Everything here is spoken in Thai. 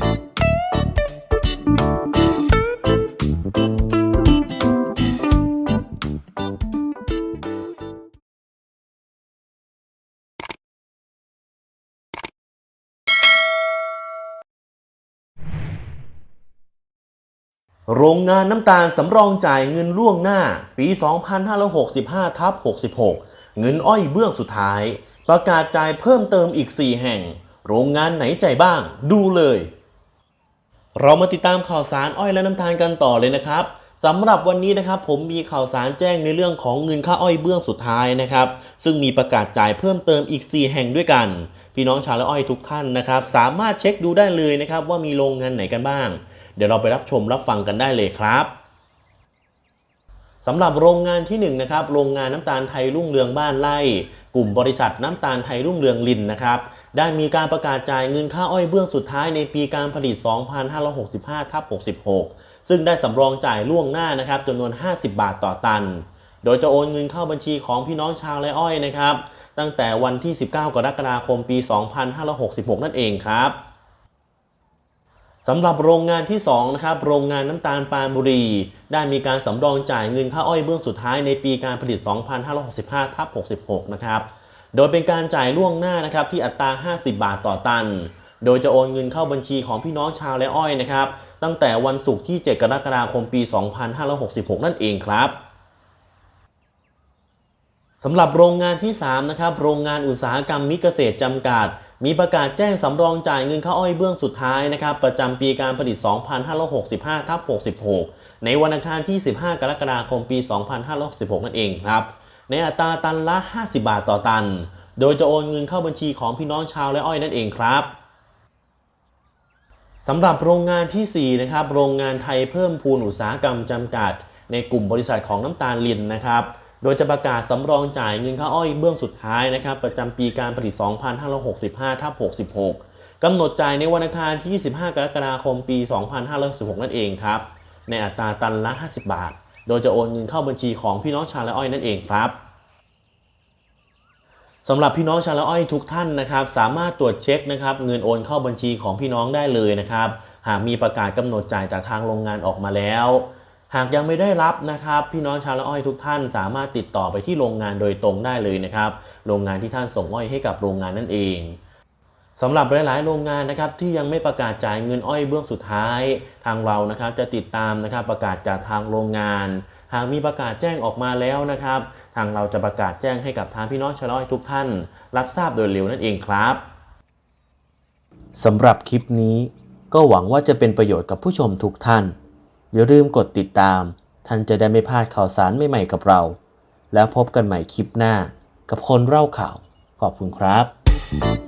โรงงานน้ำตาลสำรองจ่ายเงินล่วงหน้า ปี 2565ทับ66 เงินอ้อยเบื้องสุดท้าย ประกาศจ่ายเพิ่มเติมอีก 4 แห่ง โรงงานไหนจ่ายบ้าง ดูเลย เรามาติดตามข่าวสารอ้อยและน้ำตาลกันต่อเลยนะครับสำหรับวันนี้นะครับผมมีข่าวสารแจ้งในเรื่องของเงินค่าอ้อยเบื้องสุดท้ายนะครับ ซึ่งมีประกาศจ่ายเพิ่มเติมอีก 4 แห่งด้วยกัน พี่น้องชาวและอ้อยทุกท่านนะครับ สามารถเช็คดูได้เลยนะครับ ว่ามีโรงงานไหนกันบ้าง เดี๋ยวเราไปรับชมรับฟังกันได้เลยครับสำหรับโรงงานที่1นงนะครับโรงงานน้ำตาลไทยรุ่งเรืองบ้านไร่ กลุ่มบริษัทน้ำตาลไทยรุ่งเรืองลินนะครับ ได้มีการประกาศจ่ายเงินค่าอ้อยเบื้องสุดท้ายในปีการผลิต 2565ทับ66 ซึ่งได้สำรองจ่ายล่วงหน้านะครับจำนวน 50 บาทต่อตัน โดยจะโอนเงินเข้าบัญชีของพี่น้องชาวไร่อ้อยนะครับ ตั้งแต่วันที่ 19 กรกฎาคมปี 2566 นั่นเองครับสำหรับโรงงานที่2นะครับโรงงานน้ำตาลปานบุรี ได้มีการสำรองจ่ายเงินค่าอ้อยเบื้องสุดท้ายในปีการผลิต 2565ทับ66 นะครับ โดยเป็นการจ่ายล่วงหน้านะครับที่อัตรา 50 บาทต่อตัน โดยจะโอนเงินเข้าบัญชีของพี่น้องชาวและอ้อยนะครับ ตั้งแต่วันศุกร์ที่ 7 กรกฎาคมปี 2566 นั่นเองครับสำหรับโรงงานที่ 3 นะครับ โรงงานอุตสาหกรรมมิเกษตรจำกัด มีประกาศแจ้งสำรองจ่ายเงินค่าอ้อยเบื้องสุดท้ายนะครับ ประจำปีการผลิต 2565ทับ66 ในวันอังคารที่ 15 กรกฎาคม ปี 2566 นั่นเองครับ ในอัตราตันละ 50 บาทต่อตัน โดยจะโอนเงินเข้าบัญชีของพี่น้องชาวและอ้อยนั่นเองครับสำหรับโรงงานทีสี่ 4 นะครับ โรงงานไทยเพิ่มพูนอุตสาหกรรมจำกัด ในกลุ่มบริษัทของน้ำตาลลินนะครับ โดยจะประกาศสำรองจ่ายเงินค่าอ้อยเบื้องสุดท้ายนะครับ ประจำปีการผลิต 2565ทับ66กำหนดจ่ายในวันอังคารที่ 25 กรกฎาคม ปี 2566 นั่นเองครับ ในอัตราตันละ 50 บาท โดยจะโอนเงินเข้าบัญชีของพี่น้องชาวละอ้อยนั่นเองครับสำหรับพี่น้องชาวละอ้อยทุกท่านนะครับ สามารถตรวจเช็คนะครับ เงินโอนเข้าบัญชีของพี่น้องได้เลยนะครับ หากมีประกาศกำหนดจ่ายจากทางโรงงานออกมาแล้ว หากยังไม่ได้รับนะครับ พี่น้องชาวละอ้อยทุกท่าน สามารถติดต่อไปที่โรงงานโดยตรงได้เลยนะครับ โรงงานที่ท่านส่งอ้อยให้กับโรงงานนั่นเอง สำหรับหลายๆ โรงงานนะครับที่ยังไม่ประกาศจ่ายเงินอ้อยเบื้องสุดท้าย ทางเรานะครับจะติดตามนะครับประกาศจากทางโรงงาน หากมีประกาศแจ้งออกมาแล้วนะครับ ทางเราจะประกาศแจ้งให้กับทางพี่น้องชาวละอ้อยทุกท่าน รับทราบโดยเร็วนั่นเองครับสำหรับคลิปนี้ ก็หวังว่าจะเป็นประโยชน์กับผู้ชมทุกท่าน อย่าลืมกดติดตาม ท่านจะได้ไม่พลาดข่าวสารใหม่ๆกับเรา แล้วพบกันใหม่คลิปหน้า กับคนเล่าข่าวขอบคุณครับ